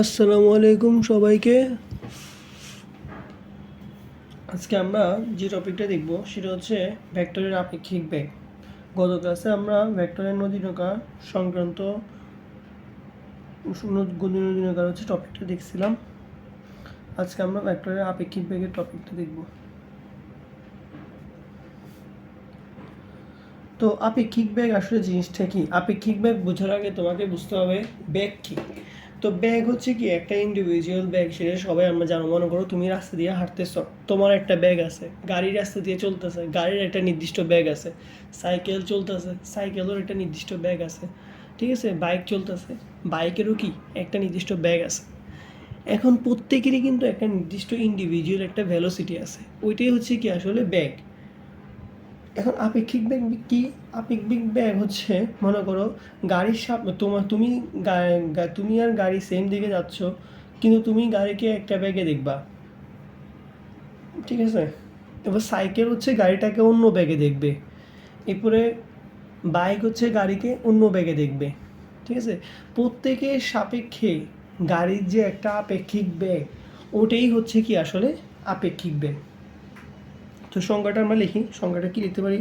আসসালামু আলাইকুম সবাইকে। আজকে আমরা যে টপিকটা দেখব সেটা হচ্ছে ভেক্টরের আপেক্ষিক বেগ। গত ক্লাসে আমরা ভেক্টরের নদীনৌকা সংক্রান্ত নদীনৌকার হচ্ছে টপিকটা দেখছিলাম। আজকে আমরা ভেক্টরের আপেক্ষিক বেগের টপিকটা দেখব। তো আপেক্ষিক বেগ আসলে জিনিসটা কি? আপেক্ষিক বেগ বোঝার আগে তোমাকে বুঝতে হবে বেগ কি। তো ব্যাগ হচ্ছে কি, একটা ইন্ডিভিজুয়াল ব্যাগ সেটা সবাই আমরা জানো মনে করো তুমি রাস্তা দিয়ে হাঁটতেছ, তোমার একটা ব্যাগ আছে, গাড়ির রাস্তা দিয়ে চলতেছে, গাড়ির একটা নির্দিষ্ট ব্যাগ আছে সাইকেল চলতেছে সাইকেলের একটা নির্দিষ্ট ব্যাগ আছে, ঠিক আছে বাইক চলতেছে বাইকেরও কি, একটা নির্দিষ্ট ব্যাগ আছে। এখন প্রত্যেকেরই কিন্তু একটা নির্দিষ্ট ইন্ডিভিজুয়াল একটা ভ্যালোসিটি আছে, ওইটাই হচ্ছে কি আসলে ব্যাগ এখন আপেক্ষিক ব্যাগ কি? আপেক্ষিক ব্যাগ হচ্ছে, মনে করো, গাড়ির সাপ তোমার তুমি তুমি আর গাড়ি সেম দিকে যাচ্ছ, কিন্তু তুমি গাড়িকে একটা ব্যাগে দেখবা। ঠিক আছে? এবার সাইকেল হচ্ছে গাড়িটাকে অন্য ব্যাগে দেখবে। এরপরে বাইক হচ্ছে গাড়িকে অন্য ব্যাগে দেখবে। ঠিক আছে? প্রত্যেকের সাপেক্ষে গাড়ির যে একটা আপেক্ষিক ব্যাগ, ওটাই হচ্ছে কি আসলে আপেক্ষিক ব্যাগ? তো সংজ্ঞাটা আমরা লিখি সংজ্ঞাটা কি লিখতে পারি?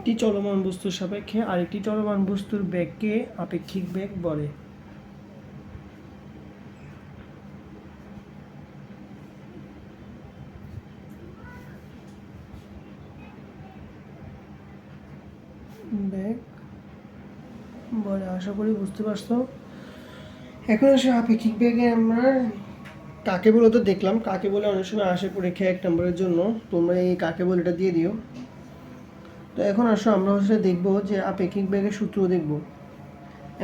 একটি চলমান বস্তুর সাপেক্ষে আরেকটি চলমান বস্তুর বেগকে আপেক্ষিক বেগ বলে। বলে, আশা করি বুঝতে পারছ? এখন আসে আপেক্ষিক বেগে আমরা কাকে বলে? তো দেখলাম, কাকে বলে অনেক সময় আসে পরীক্ষা এক নম্বরের জন্য। তোমরা এই কাকে বলে এটা দিয়ে দিও। তো এখন আসো, আমরা হচ্ছে দেখব যে আপেক্ষিক বেগের সূত্র দেখব।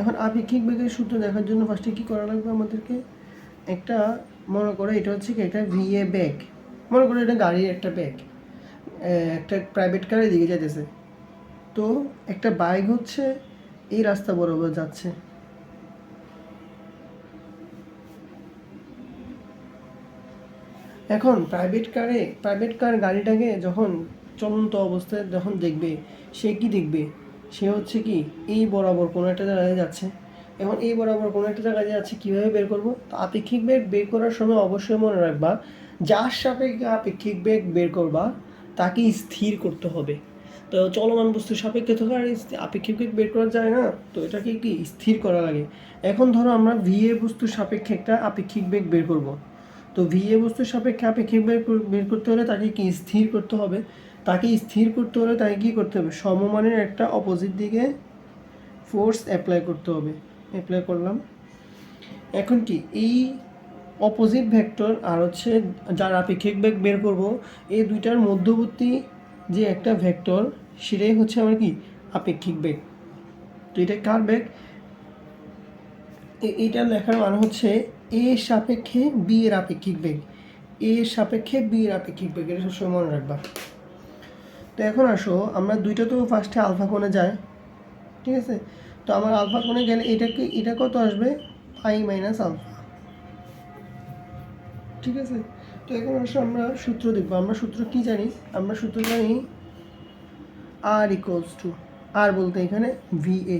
এখন আপেক্ষিক বেগের সূত্র দেখার জন্য ফার্স্টে কী করা লাগবে আমাদেরকে? একটা, মনে করো এটা হচ্ছে কি একটা ভিএ ব্যাগ মনে করো এটা গাড়ির একটা ব্যাগ একটা প্রাইভেট কারের দিকে যাইতেছে। তো একটা বাইক হচ্ছে এই রাস্তা বরাবর যাচ্ছে। এখন প্রাইভেট কারে প্রাইভেট কার গাড়িটাকে যখন চলন্ত অবস্থায় যখন দেখবে, সে কি দেখবে? সে হচ্ছে কি, এই বরাবর কোনো একটা জায়গায় যাচ্ছে। এখন এই বরাবর কোনো একটা জায়গায় যাচ্ছে, কীভাবে বের করব? তো আপেক্ষিক বেগ বের করার সময় অবশ্যই মনে রাখবা, যার সাপেক্ষে আপেক্ষিক বেগ বের করবা, তাকে স্থির করতে হবে। তো চলমান বস্তুর সাপেক্ষে তো আর আপেক্ষিক বেগ বের করা যায় না। তো এটাকে কি, স্থির করা লাগে? এখন ধরো আমরা ভিএ বস্তুর সাপেক্ষে একটা আপেক্ষিক বেগ বের করব। তো ভিএ বস্তুর সাপেক্ষে আপেক্ষিক কর- বের করতে হলে তাকে কি স্থির করতে হবে? তাকে স্থির করতে হলে তাকে কী করতে হবে? সমমানের একটা অপোজিট দিকে ফোর্স অ্যাপ্লাই করতে হবে। অ্যাপ্লাই করলাম। এখন কি? এই অপোজিট ভেক্টর আর হচ্ছে যার আপেক্ষিক বেগ বের করব, এই দুইটার মধ্যবর্তী যে একটা ভেক্টর সেটাই হচ্ছে আমার কি? আপেক্ষিক বেগ। তো এটা কার বেগ? এ- এইটা লেখার মানে হচ্ছে এ সাপেক্ষে বি এর আপেক্ষিক বেগ। এ সাপেক্ষে বি এর আপেক্ষিক বেগ, এটা সবসময় মনে রাখবা। তো এখন আসো, আমরা দুইটা তো ফার্স্টে আলফা কোণে যায় ঠিক আছে? তো আমার আলফা কোণে গেলে এটাকে এটা কত আসবে? পাই মাইনাস আলফা ঠিক আছে? তো এখন আসো, আমরা সূত্র দেখব। আমরা সূত্র কি জানি? আমরা সূত্র জানি আর ইকুয়ালস টু আর বলতে এখানে ভি এ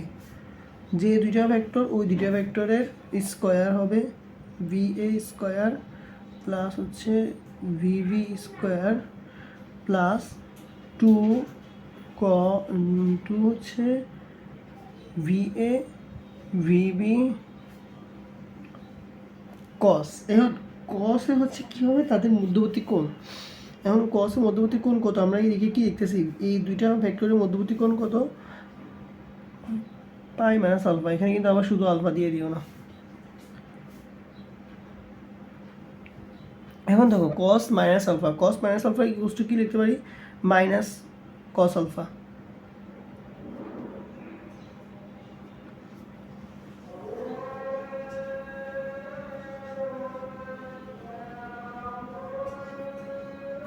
যে দুইটা ভেক্টর ওই দুইটা ভেক্টরের স্কোয়ার হবে ভি এ স্কোয়ার প্লাস হচ্ছে V V square plus two ক টু হচ্ছে V A V B cos. এখন কসে হচ্ছে কী হবে? তাদের মধ্যবর্তী কোণ। এখন কসের মধ্যবর্তী কোণ কত? আমরা এই দিকে কি দেখতেছি? এই দুইটা ভেক্টরের মধ্যবর্তী কোণ কত? Pi minus alpha. এখানে কিন্তু আবার শুধু আলফা দিয়ে দিও না। এখন দেখো, cos minus alpha. Cos minus alpha to কি লিখতে পারি? Minus cos alpha.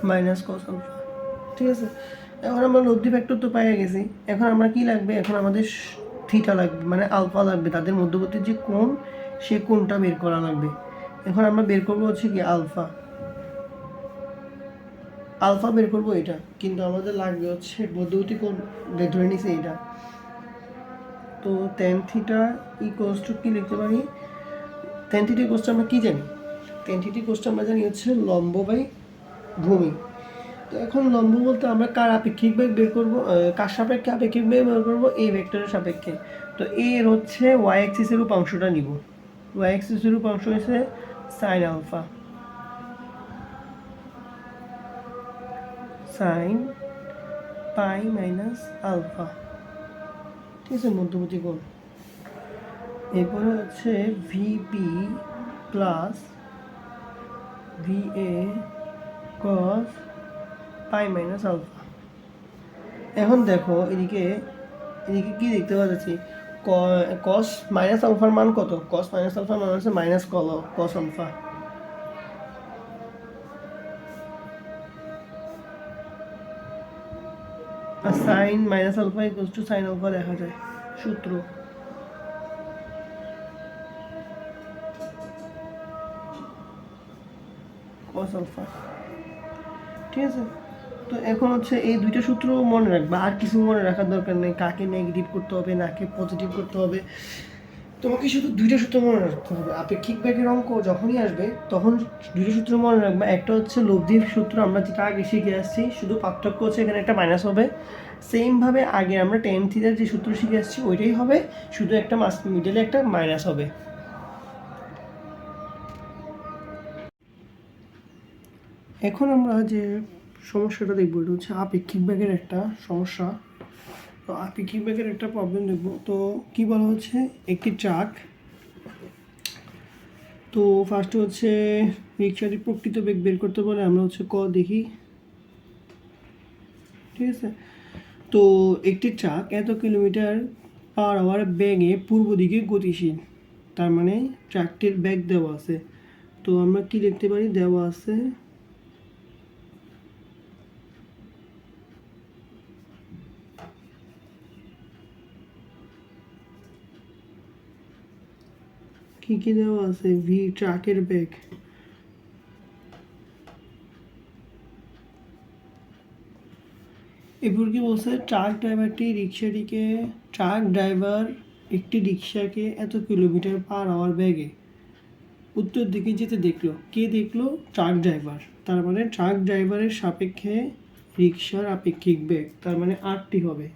Minus cos alpha. ঠিক আছে? এখন আমরা লব্ধি ফ্যাক্টর তো পেয়ে গেছি। এখন আমরা কি লাগবে? এখন আমাদের থিটা লাগবে মানে আলফা লাগবে। তাদের মধ্যবর্তী যে কোণ, সে কোণটা বের করা লাগবে। এখন আমরা বের করব হচ্ছে কি আলফা আলফা বের করব এটা, কিন্তু আমাদের লাগবে হচ্ছে মধ্যবর্তী কোণ ধরে নিছে এটা। তো টেন থিটা ইকোয়াস টু কি লিখতে পারি? টেন থিটা ইকোয়াস আমরা কি জানি? টেন থিটা ইকোয়াস আমরা জানি হচ্ছে লম্ব বাই ভূমি। তো এখন লম্ব বলতে আমরা কার আপেক্ষিক বেগ বের করব? কার সাপেক্ষে আপেক্ষিক বেগ বের করব? এই ভেক্টরের সাপেক্ষে। তো এর হচ্ছে ওয়াই এক্সিসের উপাংশটা নিব। ওয়াই এক্সিসের উপাংশ হচ্ছে sine alpha sine pi minus alpha ঠিক আছে, মধ্যবর্তী কোণ। এরপরে হচ্ছে V P plus V A cos pi minus alpha এখন দেখো, এদিকে এদিকে কি দেখতে পাচ্ছি? কস মাইনাস আলফার মান কত? কস মাইনাস আলফার মান হচ্ছে মাইনাস কল cos alpha R sine minus alpha equals to sine alpha দেখা যায়, সূত্র। Cos alpha. ঠিক আছে? তো এখন হচ্ছে এই দুইটা সূত্র মনে রাখবে, আর কিছু মনে রাখার দরকার নেই, কাকে নেগেটিভ করতে হবে, নাকে পজিটিভ করতে হবে। তোমাকে শুধু দুইটা সূত্র মনে রাখতে হবে। আপেক্ষিক ব্যাগের অঙ্ক যখনই আসবে, তখন দুইটা সূত্র মনে রাখবে। একটা হচ্ছে লব্ধির সূত্র, আমরা যেটা আগে শিখে আসছি, শুধু পার্থক্য হচ্ছে এখানে একটা মাইনাস হবে। সেমভাবে আগে আমরা টেন থিটার যে সূত্র শিখে আসছি, ওইটাই হবে। শুধু একটা মাস মিডলে একটা মাইনাস হবে। এখন আমরা যে সমস্যাটা দেখব, এটা হচ্ছে আপেক্ষিক ব্যাগের একটা সমস্যা। তো আপেক্ষিক ব্যাগের একটা প্রবলেম দেখব? তো কি বলা হচ্ছে? একটি ট্রাক তো ফার্স্ট হচ্ছে রিক্সাটি প্রকৃত বেগ বের করতে বলে আমরা হচ্ছে ক দেখি। ঠিক আছে? তো একটি ট্রাক এত কিলোমিটার পার আওয়ার ব্যাগে পূর্ব দিকে গতিশীল। তার মানে ট্রাকটির ব্যাগ দেওয়া আছে। তো আমরা কি লিখতে পারি? দেওয়া আছে কি কি দেওয়া আছে ভি ট্রাকের ব্যাগ এরপর কি বলছে ট্রাক ড্রাইভারটি রিক্সাটিকে ট্রাক ড্রাইভার একটি রিক্সাকে এত কিলোমিটার পার আওয়ার ব্যাগে উত্তর দিকে যেতে দেখল। কে দেখল? ট্রাক ড্রাইভার তার মানে ট্রাক ড্রাইভারের সাপেক্ষে রিক্সার আপেক্ষিক বেগ তার মানে আটটি হবে।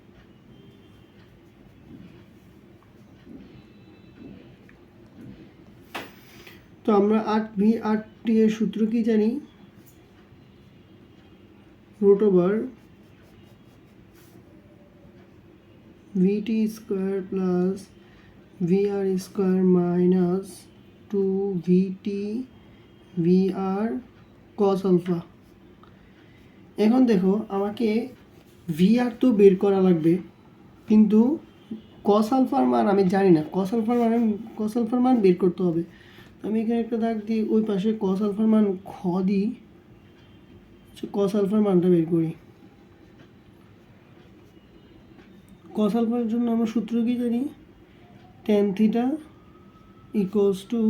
তো আমরা আট ভি আটটি এর সূত্র কি জানি? Root over V T square plus V R square minus two V T V R cos alpha এখন দেখো, আমাকে ভিআর তো বের করা লাগবে, কিন্তু কস আলফার মান আমি জানি না। কস আলফার মান কস আলফার মান বের করতে হবে। আমি এখানে একটা দাগ দিই ওই পাশে কস আলফার মান খ দিই। কস আলফার মানটা বের করি। কস আলফার জন্য আমরা সূত্র কি জানি? টেন থিটা ইকুয়ালস টু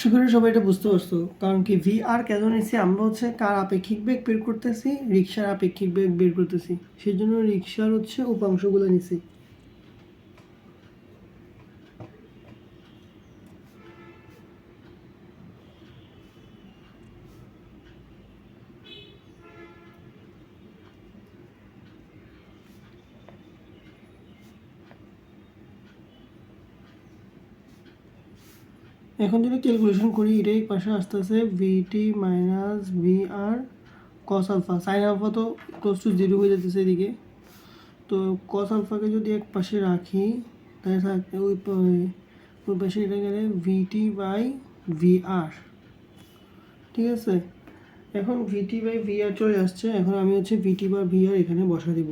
আশা করি সবাই এটা বুঝতে পারছ। কারণ কি ভি আর কেন নিচ্ছি আমরা হচ্ছে কার আপেক্ষিক বেগ বের করতেছি? রিক্সার আপেক্ষিক বেগ বের করতেছি। সেই জন্য রিক্সার হচ্ছে উপাংশগুলো নিছি। এখন যদি ক্যালকুলেশন করি, এটাই পাশে আস্তে আস্তে V T minus V R cos alpha sine alpha তো ক্লোজ টু জিরো হয়ে যাচ্ছে এদিকে। তো কস আলফাকে যদি এক পাশে রাখি, তাহলে থাকে, ওই ওই পাশে এটা গেলে ভিটি বাই ভি আর ঠিক আছে? এখন ভিটি বাই ভি আর চলে আসছে। এখন আমি হচ্ছে ভিটি বা ভি আর এখানে বসা দিব।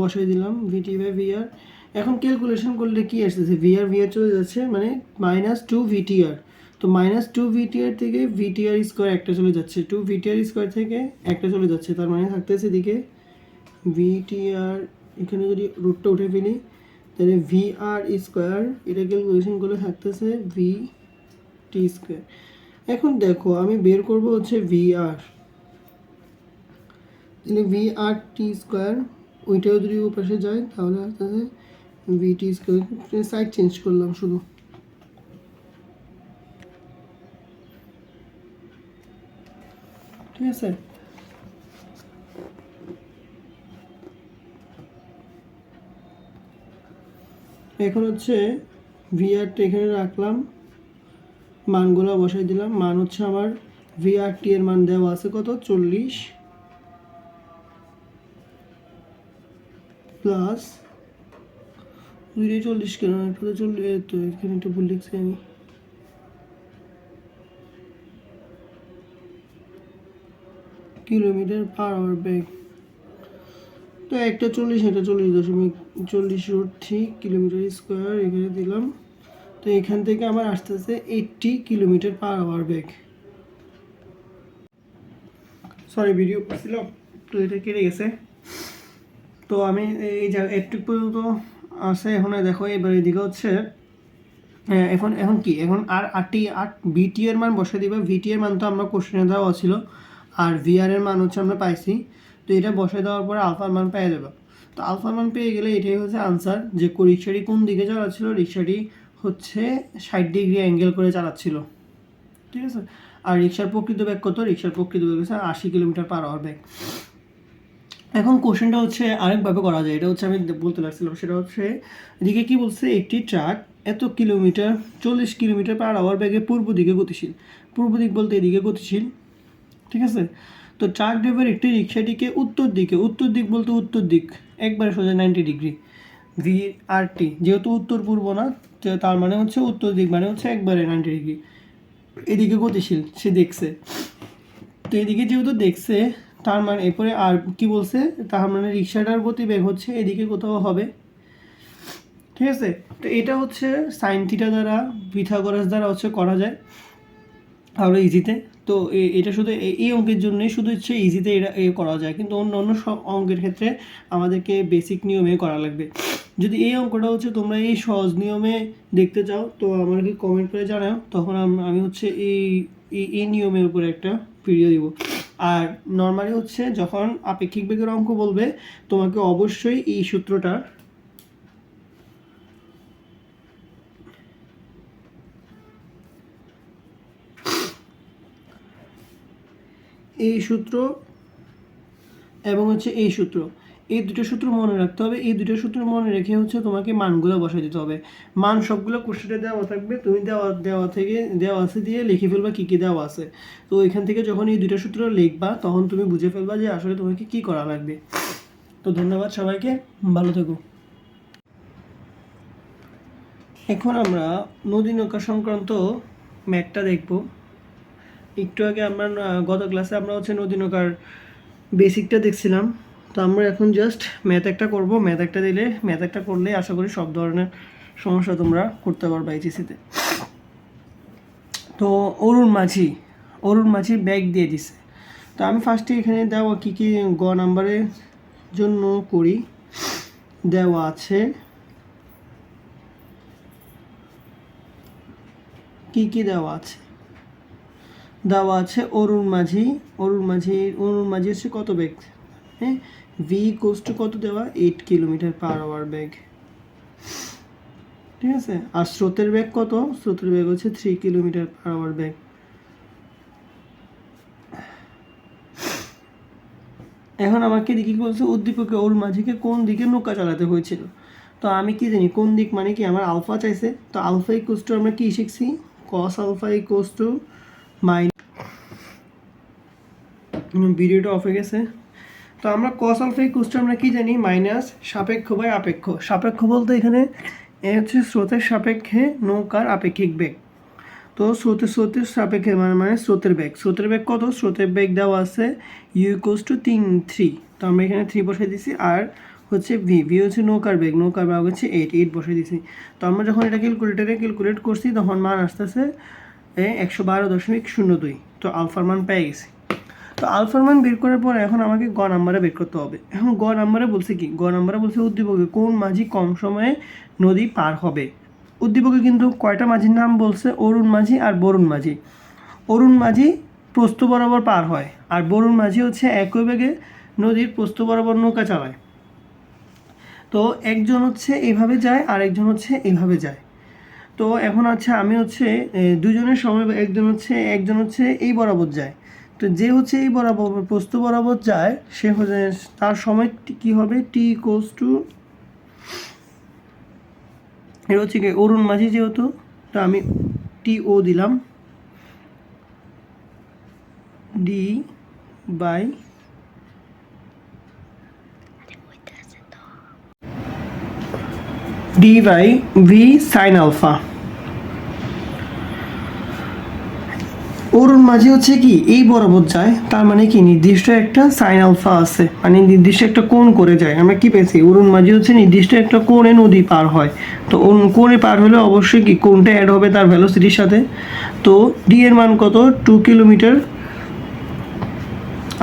বসাই দিলাম ভিটি বাই ভিআর এখন ক্যালকুলেশন করলে কি আসতেছে? ভিআর ভিআর চলে যাচ্ছে মানে মাইনাস টু ভিটিআর তো মাইনাস টু ভিটিআর থেকে ভিটিআর স্কোয়ার একটা চলে যাচ্ছে। টু ভিটিআর স্কোয়ার থেকে একটা চলে যাচ্ছে। তার মানে থাকতেছে এদিকে ভিটিআর এখানে যদি রুটটা উঠে ফেলি, তাহলে ভিআর স্কোয়ার এটা ক্যালকুলেশন করলে থাকতেছে ভি টি স্কোয়ার এখন দেখো, আমি বের করব হচ্ছে ভিআর তাহলে ভি আর টি স্কোয়ার ওইটাও যদি ও পাশে যায়, তাহলে আস্তে আস্তে ভি স্কোয়ার সাইড চেঞ্জ করলাম শুধু। ঠিক আছে? এখন হচ্ছে ভিআরটি এখানে রাখলাম। মানগুলো বসাই দিলাম। মান হচ্ছে আমার ভিআরটি এর মান দেওয়া আছে কত? চল্লিশ। প্লাস দুইটাই চল্লিশ কেন? একটা চল্লিশ তো এখানে একটা ভুল লিখছি আমি। কিলোমিটার পার আওয়ার ব্যাগ। তো একটা চল্লিশ একটা চল্লিশ দশমিক চল্লিশ রুট থ্রি কিলোমিটার স্কোয়ার এখানে দিলাম। তো এখান থেকে আমার আসতে আসতে এইটটি কিলোমিটার পার আওয়ার ব্যাগ সরি ভিডিও করছিলাম, তো এটা কেটে গেছে। তো আমি এই জায়গা একটু পর্যন্ত আছে এখন দেখো এবার এদিকে হচ্ছে হ্যাঁ, এখন এখন কি? এখন আর আটটি আট বিটি এর মান বসে দিবে। ভিটি এর মান তো আমরা কোশ্চেনে দেওয়া ছিল আর ভিআর এর মান হচ্ছে আমরা পাইছি। তো এটা বসে দেওয়ার পরে আলফার মান পেয়ে যাবে। তো আলফার মান পেয়ে গেলে এটাই হচ্ছে আনসার যে রিক্সাটি কোন দিকে চালাচ্ছিল? রিক্সাটি হচ্ছে ষাট ডিগ্রি অ্যাঙ্গেল করে চালাচ্ছিল। ঠিক আছে? আর রিক্সার প্রকৃত ব্যাগ কত? রিক্সার প্রকৃত ব্যাগ হচ্ছে আশি কিলোমিটার পার আওয়ার ব্যাগ এখন কোশ্চেনটা হচ্ছে আরেকভাবে করা যায়। এটা হচ্ছে আমি বলতে লাগছিলাম সেটা হচ্ছে এদিকে কি বলছে, একটি ট্রাক এত কিলোমিটার চল্লিশ কিলোমিটার পার আওয়ার ব্যাগে পূর্ব দিকে গতিশীল। পূর্ব দিক বলতে এদিকে গতিশীল, ঠিক আছে? তো ট্রাক ড্রাইভার একটি রিক্সাটিকে উত্তর দিকে, উত্তর দিক বলতে উত্তর দিক, একবারে সোজা ninety degree V R T যেহেতু উত্তর পূর্ব না তার মানে হচ্ছে উত্তর দিক মানে হচ্ছে একবারে নাইনটি ডিগ্রি এদিকে গতিশীল, সে দেখছে। তো এদিকে যেহেতু দেখছে তার মানে এরপরে আর কি বলছে? তার মানে রিক্সাটার গতিবেগ হচ্ছে, এদিকে কোথাও হবে। ঠিক আছে? তো এটা হচ্ছে সাইন থিটা দ্বারা, পিথাগোরাস দ্বারা হচ্ছে করা যায় আরও ইজিতে তো। এটা শুধু এই অঙ্কের জন্যই শুধু হচ্ছে ইজিতে এটা এ করা যায়। কিন্তু অন্য অন্য সব অঙ্কের ক্ষেত্রে আমাদেরকে বেসিক নিয়মে করা লাগবে। যদি এই অঙ্কটা হচ্ছে তোমরা এই সহজ নিয়মে দেখতে চাও, তো আমাকে কমেন্ট করে জানাও। তখন আমি হচ্ছে এই- এই নিয়মের উপরে একটা ভিডিও দিব। আর নর্মালি হচ্ছে যখন আপেক্ষিক বেগের অঙ্ক বলবে, তোমাকে অবশ্যই এই সূত্রটা এই সূত্র এবং হচ্ছে এই সূত্র এই দুটো সূত্র মনে রাখতে হবে। এই দুটো সূত্র মনে রেখে হচ্ছে তোমাকে মানগুলো বসাই দিতে হবে। মান সবগুলো কোশ্চেনে দেওয়া থাকবে। তুমি দেওয়া দেওয়া থেকে, দেওয়া আছে দিয়ে লিখে ফেলবা কী কী দেওয়া আছে। তো এখান থেকে যখন এই দুটো সূত্র লিখবা, তখন তুমি বুঝে ফেলবা যে আসলে তোমাকে কী করা লাগবে। তো ধন্যবাদ সবাইকে। ভালো থেকো। এখন আমরা নদী নৌকা সংক্রান্ত ম্যাটটা দেখব। একটু আগে আমরা, গত ক্লাসে আমরা হচ্ছে নদী নৌকার বেসিকটা দেখছিলাম। তো আমরা এখন জাস্ট ম্যাথ একটা করব। ম্যাথ একটা দিলে ম্যাথ একটা করলে আশা করি সব ধরনের সমস্যা তোমরা করতে পারবে এইচএসিতে তো। অরুণ মাঝি অরুণ মাঝি ব্যাগ দিয়ে দিছে। তো আমি ফার্স্টে এখানে দেওয়া কী কী গ নাম্বারের জন্য করি? দেওয়া আছে কি কি দেওয়া আছে? দেওয়া আছে অরুণ মাঝি অরুণ মাঝি অরুণ মাঝি হচ্ছে কত ব্যাগ হ্যাঁ? ভি কোস টু কত দেওয়া? এইট কিলোমিটার পার আওয়ার ব্যাগ ঠিক আছে? আর স্রোতের বেগ কত? স্রোতের বেগ হচ্ছে থ্রি কিলোমিটার পার আওয়ার বেগ এখন আমাকে দেখি কি বলছে, উদ্দীপকে, ওর মাঝিকে কোন দিকে নৌকা চালাতে হয়েছিল? তো আমি কি জানি, কোন দিক মানে কি আমার আলফা চাইছে? তো আলফা ইকোস টু আমরা কি শিখছি? Cos alpha equals two mine ভিডিওটা অফ হয়ে গেছে। তো আমরা কস আলফা ইকোস টু আমরা কি জানি? মাইনাস সাপেক্ষ বাই আপেক্ষ। সাপেক্ষ বলতে এখানে এ হচ্ছে স্রোতের সাপেক্ষে নৌকার আপেক্ষিক বেগ। তো স্রোতের স্রোতের সাপেক্ষে মানে মানে স্রোতের বেগ। স্রোতের বেগ কত? স্রোতের বেগ দেওয়া আছে ইউ ইকোস টু তিন থ্রি তো আমরা এখানে থ্রি বসাই দিছি, আর হচ্ছে ভি ভি হচ্ছে নৌকার বেগ। নৌকার বেগ হচ্ছে এইট এইট বসাই দিছি। তো আমরা যখন এটা ক্যালকুলেটারে ক্যালকুলেট করছি, তখন মান আসতেছে একশো বারো দশমিক শূন্য দুই। তো আলফার মান পেয়ে গেছি। তো আলফার মান বের করার পর এখন আমাকে গ নাম্বারে বের করতে হবে। এখন গ নাম্বারে বলছে কি? গ নাম্বারে বলছে উদ্দীপকে কোন মাঝি কম সময়ে নদী পার হবে? উদ্দীপকে কিন্তু কয়টা মাঝির নাম বলছে? অরুণ মাঝি আর বরুণ মাঝি। অরুণ মাঝি প্রস্থ বরাবর পার হয় আর বরুণ মাঝি হচ্ছে একই বেগে নদীর প্রস্থ বরাবর নৌকা চালায়। তো একজন হচ্ছে এইভাবে যায় আর একজন হচ্ছে এইভাবে যায়। তো এখন হচ্ছে আমি হচ্ছে দুজনের সময়, একজন হচ্ছে একজন হচ্ছে এই বরাবর যায়। তো যে হচ্ছে এই বরাবর, প্রস্থ বরাবর যায়, সে হচ্ছে তার সময় কি হবে? টি ইকোস টু এটা হচ্ছে কি, অরুণ মাঝি যেহেতু, তো আমি টি ও দিলাম। D by D by V sine alpha অরুণ মাঝি হচ্ছে কি, এই বরাবর যায়, তার মানে কি নির্দিষ্ট একটা সাইন আলফা আছে মানে নির্দিষ্ট একটা কোণ করে যায়। আমরা কি পেয়েছি? অরুণ মাঝি হচ্ছে নির্দিষ্ট একটা কোণে নদী পার হয়। তো কোণে পার হলে অবশ্যই কি কোণটা অ্যাড হবে তার ভ্যালোসিটির সাথে? তো ডি এর মান কত? টু কিলোমিটার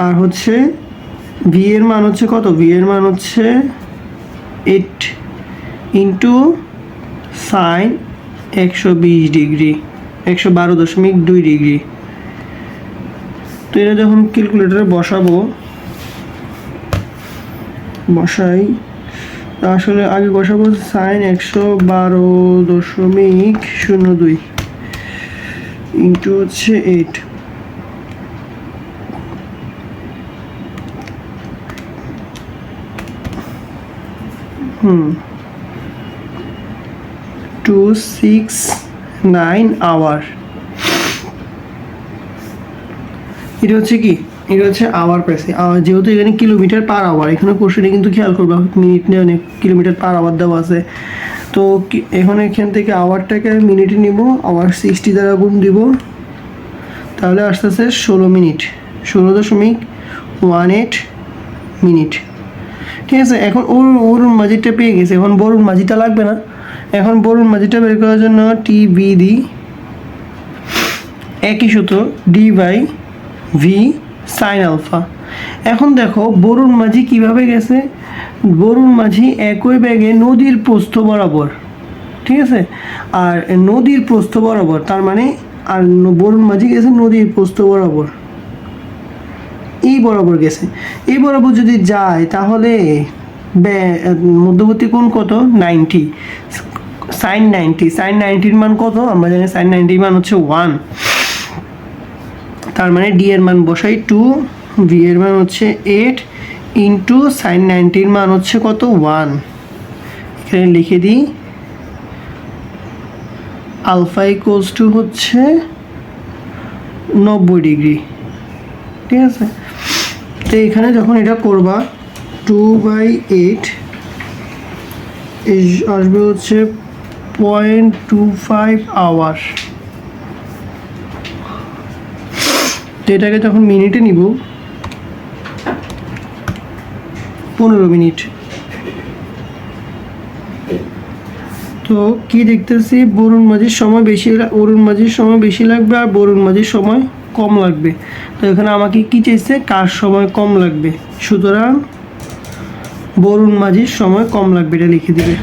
আর হচ্ছে ভি এর মান হচ্ছে কত? ভি এর মান হচ্ছে এইট ইন্টু সাইন একশো বিশ ডিগ্রি, একশো বারো দশমিক দুই ডিগ্রি। তো এটা যখন ক্যালকুলেটারে বসাবো, বসাই আসলে আগে বসাবো সাইন একশো বারো দশমিক শূন্য দুই ইন্টু হচ্ছে eight hmm. Two six nine hour এটা হচ্ছে কি? এটা হচ্ছে আওয়ার প্রেসে যেহেতু এখানে কিলোমিটার পার আওয়ার এখানে কোশ্চেনে কিন্তু খেয়াল করবা মিনিট নিয়ে অনেক কিলোমিটার পার আওয়ার দেওয়া আছে। তো এখন এখান থেকে আওয়ারটাকে মিনিটে নিব আওয়ার সিক্সটি দ্বারা গুণ দিব। তাহলে আস্তে আস্তে ষোলো মিনিট ষোলো দশমিক ওয়ান এইট মিনিট ঠিক আছে, এখন ওর ওর মাঝিটা পেয়ে গেছে। এখন বরুণ মাঝিটা লাগবে না। এখন বরুণ মাঝিটা বের করার জন্য টি বি দিই একই সূত্র D by V sine alpha এখন দেখো, বরুণ মাঝি কীভাবে গেছে? বরুণ মাঝি একই ব্যাগে নদীর প্রস্থ বরাবর, ঠিক আছে? আর নদীর প্রস্থ বরাবর, তার মানে আর বরুণ মাঝি গেছে নদীর প্রস্থ বরাবর। এই বরাবর গেছে। এই বরাবর যদি যায়, তাহলে মধ্যবর্তী কোণ কত? নাইনটি। Sine ninety. সাইন নাইনটির মান কত? আমরা জানি সাইন নাইনটির মান হচ্ছে ওয়ান তার মানে ডি এর মান বসাই টু ভি এর মান হচ্ছে এইট ইন্টু সাইন নাইনটির মান হচ্ছে কত? ওয়ান এখানে লিখে দিই আলফা ইকোয়ালস টু হচ্ছে নব্বই ডিগ্রি ঠিক আছে? তো এখানে যখন এটা করবা টু বাই এইট আসবে হচ্ছে পয়েন্ট টু ফাইভ আওয়ার তো এটাকে যখন মিনিটে নিব, পনেরো মিনিট। তো কি দেখতেছি? বরুণ মাঝির সময় বেশি অরুণ মাঝির সময় বেশি লাগবে আর বরুণ মাঝির সময় কম লাগবে। তো এখানে আমাকে কি চাইছে? কার সময় কম লাগবে? সুতরাং বরুণ মাঝির সময় কম লাগবে, এটা লিখে দিবে।